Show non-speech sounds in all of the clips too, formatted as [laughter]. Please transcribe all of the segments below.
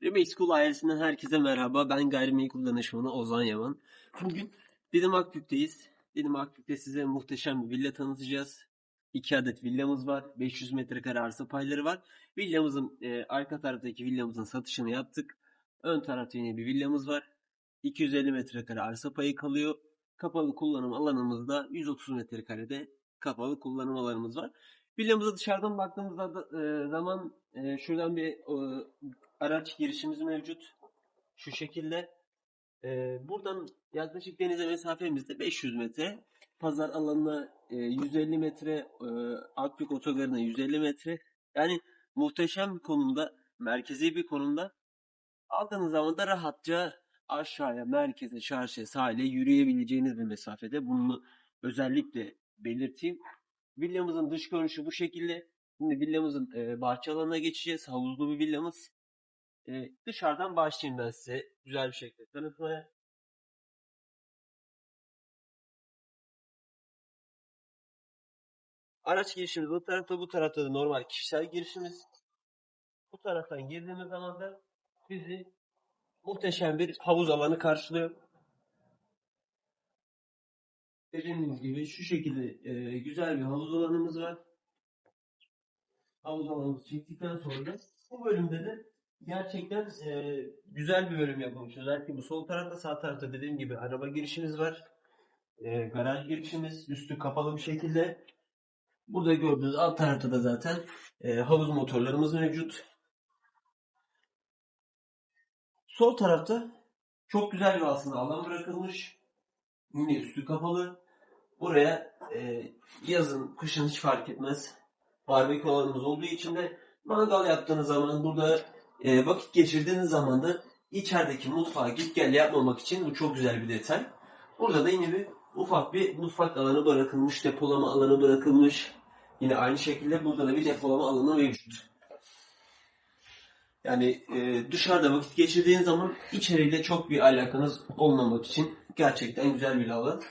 School ailesinden herkese merhaba. Ben gayrimenkul danışmanı Ozan Yaman. Bugün Didim Akbük'teyiz. Didim Akbük'te size muhteşem bir villa tanıtacağız. İki adet villamız var. 500 metrekare arsa payları var. Villamızın e, arka taraftaki villamızın satışını yaptık. Ön tarafta yine bir villamız var. 250 metrekare arsa payı kalıyor. Kapalı kullanım alanımızda 130 metrekarede kapalı kullanım alanımız var. Villamıza dışarıdan baktığımızda da, e, zaman e, şuradan bir e, araç girişimiz mevcut. Şu şekilde. E, buradan yaklaşık denize mesafemiz de 500 metre. Pazar alanına e, 150 metre, e, Akbük otogarına 150 metre. Yani muhteşem bir konumda, merkezi bir konumda. Aldığınız zaman da rahatça aşağıya, merkeze, çarşıya, sahile yürüyebileceğiniz bir mesafede. Bunu özellikle belirteyim. Villamızın dış görünüşü bu şekilde. Şimdi villamızın e, bahçe alanına geçeceğiz. Havuzlu bir villamız. E, dışarıdan başlayayım ben size güzel bir şekilde tanıtmaya. Araç girişimiz bu tarafta, bu tarafta da normal kişisel girişimiz. Bu taraftan girdiğimiz zaman da bizi muhteşem bir havuz alanı karşılıyor. Dediğimiz gibi şu şekilde e, güzel bir havuz alanımız var. Havuz alanımızı çektikten sonra da bu bölümde de gerçekten e, güzel bir bölüm yapılmış. Özellikle bu sol tarafta sağ tarafta dediğim gibi araba girişimiz var. E, garaj girişimiz üstü kapalı bir şekilde. Burada gördüğünüz alt tarafta da zaten e, havuz motorlarımız mevcut. Sol tarafta çok güzel bir aslında alan bırakılmış. Yine üstü kapalı. Buraya e, yazın, kışın hiç fark etmez. Barbekü alanımız olduğu için de mangal yaptığınız zaman burada e, vakit geçirdiğiniz zaman da içerideki mutfağa git gel yapmamak için bu çok güzel bir detay. Burada da yine bir ufak bir mutfak alanı bırakılmış, depolama alanı bırakılmış. Yine aynı şekilde burada da bir depolama alanı mevcut. Yani e, dışarıda vakit geçirdiğiniz zaman içeriyle çok bir alakanız olmamak için gerçekten güzel bir alan.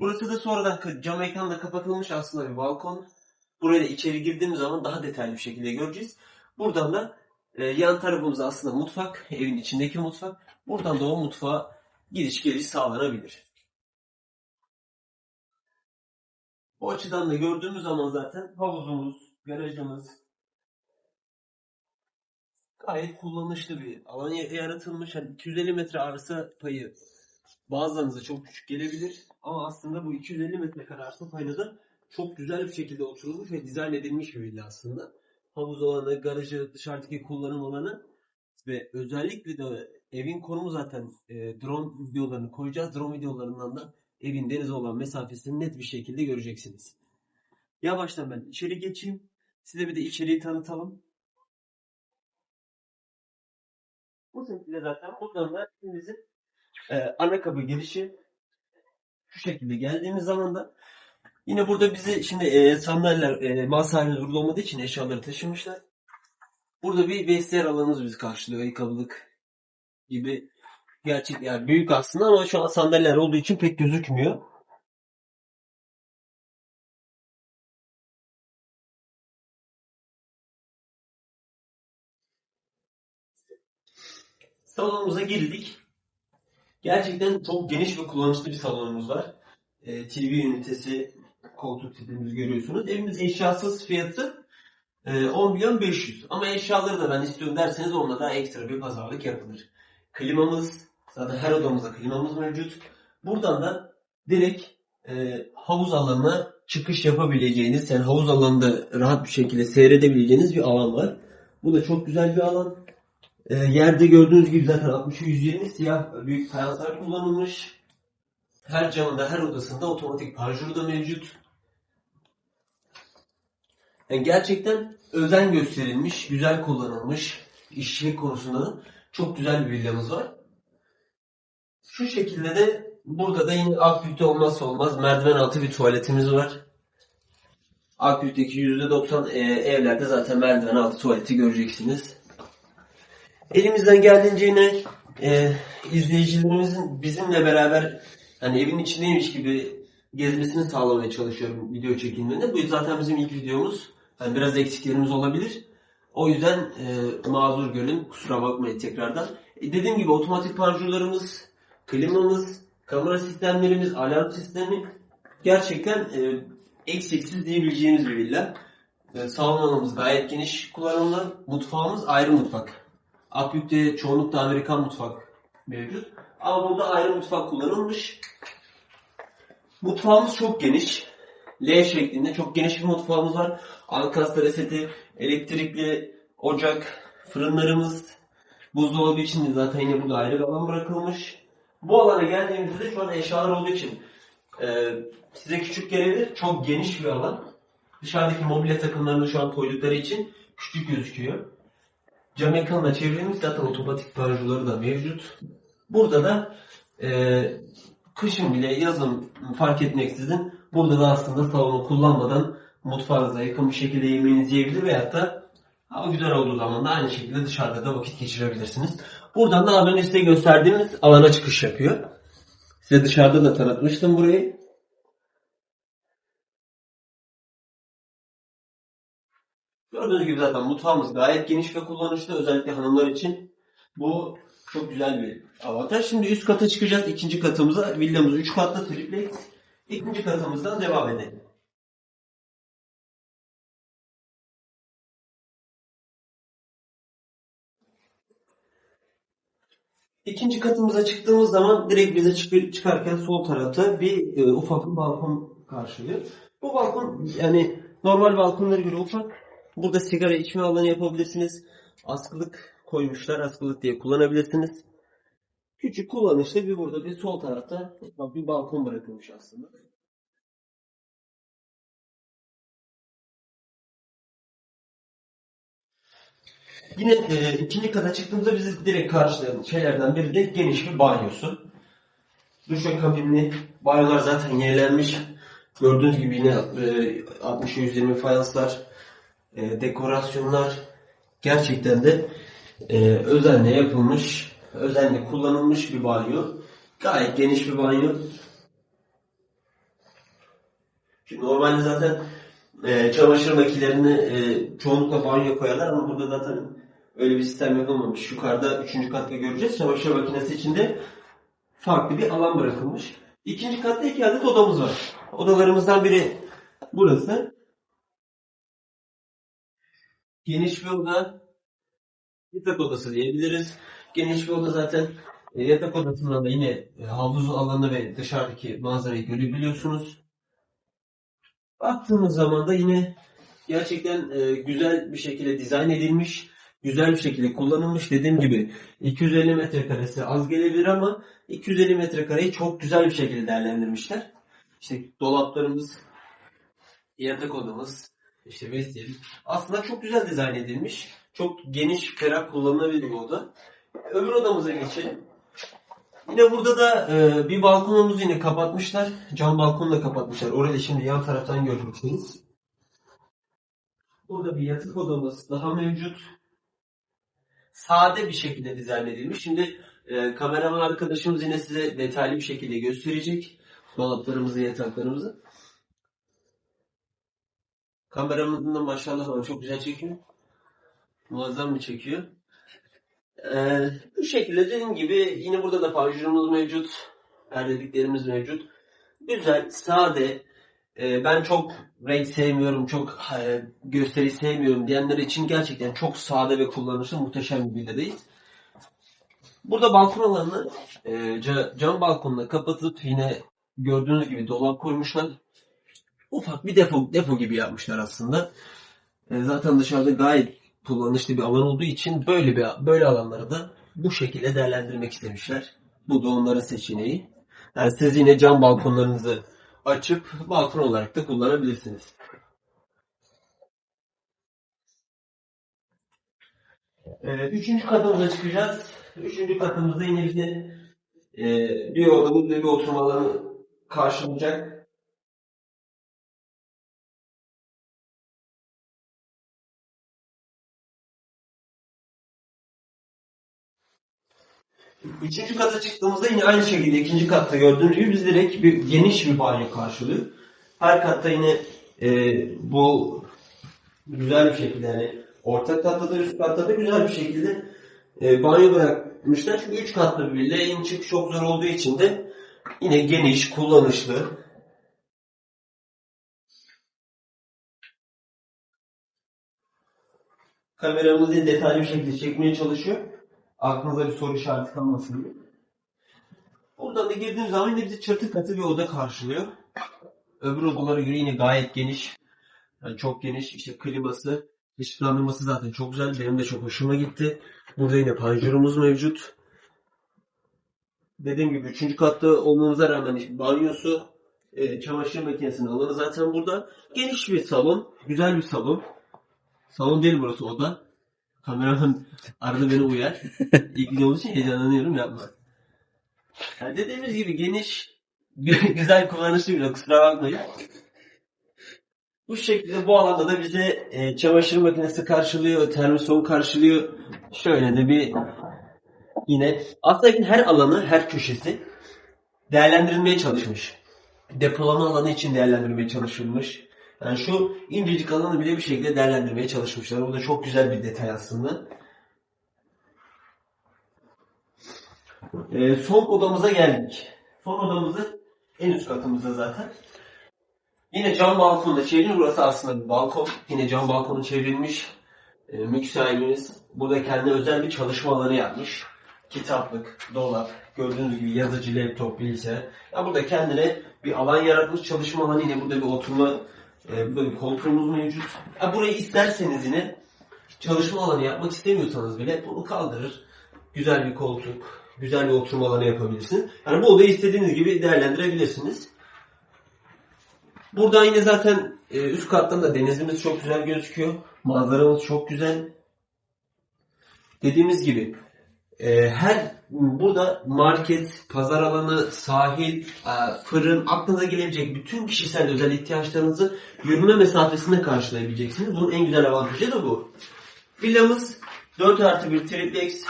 Burası da sonradan cam ekranla kapatılmış aslında bir balkon. Buraya da içeri girdiğimiz zaman daha detaylı bir şekilde göreceğiz. Buradan da e, yan tarafımız aslında mutfak, evin içindeki mutfak. Buradan da o mutfağa giriş geliş sağlanabilir. O açıdan da gördüğümüz zaman zaten havuzumuz, garajımız gayet kullanışlı bir alan ya- yaratılmış. Hani 250 metre arsa payı bazılarınıza çok küçük gelebilir ama aslında bu 250 metrekare arsa payına da çok güzel bir şekilde oturulmuş ve dizayn edilmiş bir villa aslında. Havuz alanı, garajı, dışarıdaki kullanım alanı ve özellikle de evin konumu zaten e, drone videolarını koyacağız. Drone videolarından da evin denize olan mesafesini net bir şekilde göreceksiniz. Yavaştan ben içeri geçeyim. Size bir de içeriği tanıtalım. Bu şekilde zaten buradan da evimizin e, ana kapı girişi şu şekilde geldiğimiz zaman da yine burada bizi şimdi e, sandalyeler e, sahibimiz burada olmadığı için eşyaları taşımışlar. Burada bir vestiyer alanımız bizi karşılıyor. Ayakkabılık gibi gerçek yani büyük aslında ama şu an sandalyeler olduğu için pek gözükmüyor. Salonumuza girdik. Gerçekten çok geniş ve kullanışlı bir salonumuz var. Ee, TV ünitesi, koltuk tipimizi görüyorsunuz. Evimiz eşyasız fiyatı e, 10 milyon 500. Ama eşyaları da ben istiyorum derseniz onunla daha ekstra bir pazarlık yapılır. Klimamız, zaten her odamızda klimamız mevcut. Buradan da direkt e, havuz alanına çıkış yapabileceğiniz, yani havuz alanında rahat bir şekilde seyredebileceğiniz bir alan var. Bu da çok güzel bir alan. E, yerde gördüğünüz gibi zaten 60'ı 120 siyah büyük fayanslar kullanılmış. Her camında, her odasında otomatik panjuru da mevcut. Yani gerçekten özen gösterilmiş, güzel kullanılmış işçilik konusunda da çok güzel bir villamız var. Şu şekilde de burada da yine Akbük'te olmazsa olmaz merdiven altı bir tuvaletimiz var. Akbük'teki %90 e, evlerde zaten merdiven altı tuvaleti göreceksiniz. Elimizden geldiğince yine e, izleyicilerimizin bizimle beraber hani evin içindeymiş gibi gezmesini sağlamaya çalışıyorum video çekimlerinde. Bu zaten bizim ilk videomuz. Yani biraz eksiklerimiz olabilir. O yüzden e, mazur görün. Kusura bakmayın tekrardan. E, dediğim gibi otomatik panjurlarımız, klimamız, kamera sistemlerimiz, alarm sistemi gerçekten e, eksiksiz diyebileceğimiz bir villa. E, salon alanımız gayet geniş kullanımlı. Mutfağımız ayrı mutfak. Akbük'te çoğunlukla Amerikan mutfak mevcut. Ama burada ayrı mutfak kullanılmış. Mutfağımız çok geniş. L şeklinde çok geniş bir mutfağımız var. Ankastre seti, elektrikli ocak, fırınlarımız, buzdolabı için de zaten yine burada ayrı bir alan bırakılmış. Bu alana geldiğimizde şu an eşyalar olduğu için e, size küçük gelebilir. Çok geniş bir alan. Dışarıdaki mobilya takımlarını şu an koydukları için küçük gözüküyor. Cam ekranla çevrimiz zaten otomatik panjurları da mevcut. Burada da e, kışın bile yazın fark etmeksizin burada da aslında salonu kullanmadan mutfağınıza yakın bir şekilde yemeğinizi yiyebilir veyahut da hava güzel olduğu zaman da aynı şekilde dışarıda da vakit geçirebilirsiniz. Buradan da az önce size gösterdiğimiz alana çıkış yapıyor. Size dışarıda da tanıtmıştım burayı. Gördüğünüz gibi zaten mutfağımız gayet geniş ve kullanışlı. Özellikle hanımlar için bu çok güzel bir avantaj. Şimdi üst kata çıkacağız. ikinci katımıza. Villamız 3 katlı triplex. İkinci katımızdan devam edelim. İkinci katımıza çıktığımız zaman direkt bize çık- çıkarken sol tarafta bir e, ufak bir balkon karşılıyor. Bu balkon yani normal balkonlara göre ufak. Burada sigara içme alanı yapabilirsiniz. Askılık koymuşlar. Askılık diye kullanabilirsiniz. Küçük kullanışlı bir burada bir sol tarafta bir balkon bırakılmış aslında. Yine e, ikinci kata çıktığımızda bizi direkt karşılayan şeylerden biri de geniş bir banyosu. Duşakabinli banyolar zaten yenilenmiş. Gördüğünüz gibi yine e, 60 120 fayanslar, e, dekorasyonlar gerçekten de e, özenle yapılmış, özenle kullanılmış bir banyo. Gayet geniş bir banyo. Şimdi normalde zaten e, çamaşır makinelerini e, çoğunlukla banyo koyarlar ama burada zaten öyle bir sistem yapılmamış. Yukarıda üçüncü katta göreceğiz. Çamaşır makinesi içinde farklı bir alan bırakılmış. İkinci katta iki adet odamız var. Odalarımızdan biri burası. Geniş bir oda. Yatak odası diyebiliriz. Geniş bir oda zaten e, yatak odasından da yine e, havuz alanı ve dışarıdaki manzarayı görebiliyorsunuz. Baktığımız zaman da yine gerçekten e, güzel bir şekilde dizayn edilmiş, güzel bir şekilde kullanılmış. Dediğim gibi 250 metrekaresi az gelebilir ama 250 metrekareyi çok güzel bir şekilde değerlendirmişler. İşte dolaplarımız, yatak odamız, işte vestiyemiz aslında çok güzel dizayn edilmiş. Çok geniş, ferah kullanılabilir bir oda. Öbür odamıza geçelim. Yine burada da e, bir balkonumuzu yine kapatmışlar. Cam balkonu da kapatmışlar. Orayı şimdi yan taraftan göreceksiniz. Burada bir yatak odamız daha mevcut. Sade bir şekilde dizayn edilmiş. Şimdi e, kameraman arkadaşımız yine size detaylı bir şekilde gösterecek. Dolaplarımızı, yataklarımızı. Kameramızın da maşallah var. Çok güzel çekiyor. Muazzam bir çekiyor. Ee, bu şekilde dediğim gibi yine burada da panjurumuz mevcut. Perdeliklerimiz mevcut. Güzel, sade. Ee, ben çok renk sevmiyorum, çok e, gösteri sevmiyorum diyenler için gerçekten çok sade ve kullanışlı muhteşem bir villadayız. Burada balkon alanını e, ca- cam balkonla kapatıp yine gördüğünüz gibi dolap koymuşlar. Ufak bir depo, depo gibi yapmışlar aslında. E, zaten dışarıda gayet kullanışlı bir alan olduğu için böyle bir böyle alanları da bu şekilde değerlendirmek istemişler. Bu da onların seçeneği. Yani siz yine cam balkonlarınızı açıp balkon olarak da kullanabilirsiniz. Ee, üçüncü katımıza çıkacağız. Üçüncü katımızda yine bize e, bir odamız bir oturma alanı karşılayacak. Üçüncü kata çıktığımızda yine aynı şekilde ikinci katta gördüğünüz gibi biz direkt bir geniş bir banyo karşılıyor. Her katta yine e, bu güzel bir şekilde yani Orta katta da üst katta da güzel bir şekilde e, banyo bırakmışlar. Çünkü 3 katlı bir villa. İn çık çok zor olduğu için de yine geniş, kullanışlı. Kameramızı detaylı bir şekilde çekmeye çalışıyor. Aklınıza bir soru işareti kalmasın diye. Buradan da girdiğimiz zaman yine bizi çatı katı bir oda karşılıyor. Öbür odalara göre yine gayet geniş. Yani çok geniş. İşte kliması, ışıklandırması zaten çok güzel. Benim de çok hoşuma gitti. Burada yine panjurumuz mevcut. Dediğim gibi üçüncü katta olmamıza rağmen işte banyosu, e, çamaşır makinesinin alanı zaten burada. Geniş bir salon, güzel bir salon. Salon değil burası oda. Kameraman arada beni uyar. İlk gün olduğu için heyecanlanıyorum yapma. Yani dediğimiz gibi geniş, güzel kullanışlı bir kusura bakmayın. Bu şekilde bu alanda da bize e, çamaşır makinesi karşılıyor, termoson karşılıyor. Şöyle de bir yine aslında her alanı, her köşesi değerlendirilmeye çalışmış. Depolama alanı için değerlendirilmeye çalışılmış. Yani şu incecik alanı bile bir şekilde değerlendirmeye çalışmışlar. Bu da çok güzel bir detay aslında. Ee, son odamıza geldik. Son odamızı en üst katımızda zaten. Yine cam balkonda çevrilmiş. Burası aslında bir balkon. Yine cam balkonu çevrilmiş. E, mülk sahibimiz burada kendine özel bir çalışma alanı yapmış. Kitaplık, dolap, gördüğünüz gibi yazıcı, laptop, bilgisayar. Ya burada kendine bir alan yaratmış. Çalışma alanı yine burada bir oturma, e, bir koltuğumuz mevcut. Ya burayı isterseniz yine çalışma alanı yapmak istemiyorsanız bile bunu kaldırır. Güzel bir koltuk, güzel bir oturma alanı yapabilirsiniz. Yani bu odayı istediğiniz gibi değerlendirebilirsiniz. Buradan yine zaten e, üst kattan da denizimiz çok güzel gözüküyor. Manzaramız çok güzel. Dediğimiz gibi e, her burada market, pazar alanı, sahil, e, fırın, aklınıza gelebilecek bütün kişisel özel ihtiyaçlarınızı yürüme mesafesinde karşılayabileceksiniz. Bunun en güzel avantajı da bu. Villamız 4 artı 1 triplex.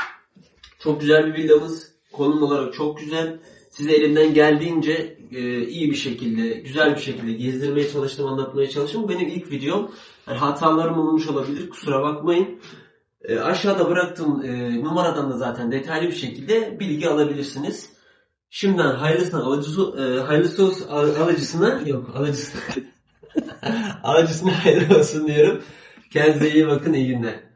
Çok güzel bir villamız. Konum olarak çok güzel. Size elimden geldiğince e, iyi bir şekilde, güzel bir şekilde gezdirmeye çalıştım, anlatmaya çalıştım. Bu benim ilk videom. Yani hatalarım olmuş olabilir, kusura bakmayın. E, aşağıda bıraktığım e, numaradan da zaten detaylı bir şekilde bilgi alabilirsiniz. Şimdiden hayırlısına alıcısı, e, hayırlısı olsun, al- alıcısına, yok alıcısına, [laughs] alıcısına hayırlı olsun diyorum. Kendinize iyi bakın, iyi günler.